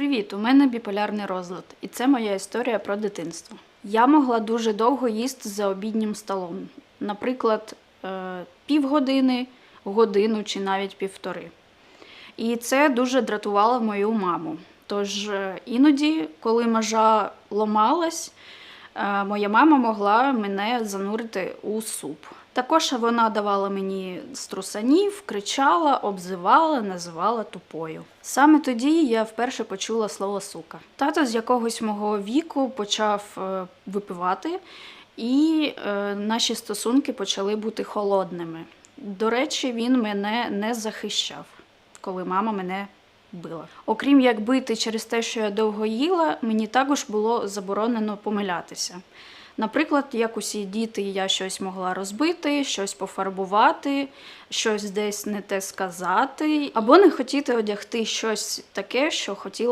Привіт, у мене біполярний розлад, і це моя історія про дитинство. Я могла дуже довго їсти за обіднім столом, наприклад, е, півгодини, годину чи навіть півтори. І це дуже дратувало мою маму. Тож е, іноді, коли межа ломалась, е, моя мама могла мене занурити у суп. Також вона давала мені струсанів, кричала, обзивала, називала тупою. Саме тоді я вперше почула слово сука. Тато з якогось мого віку почав е, випивати, і е, наші стосунки почали бути холодними. До речі, він мене не захищав, коли мама мене била. Окрім як бити через те, що я довго їла, мені також було заборонено помилятися. Наприклад, як усі діти, я щось могла розбити, щось пофарбувати, щось десь не те сказати, або не хотіти одягти щось таке, що хотіла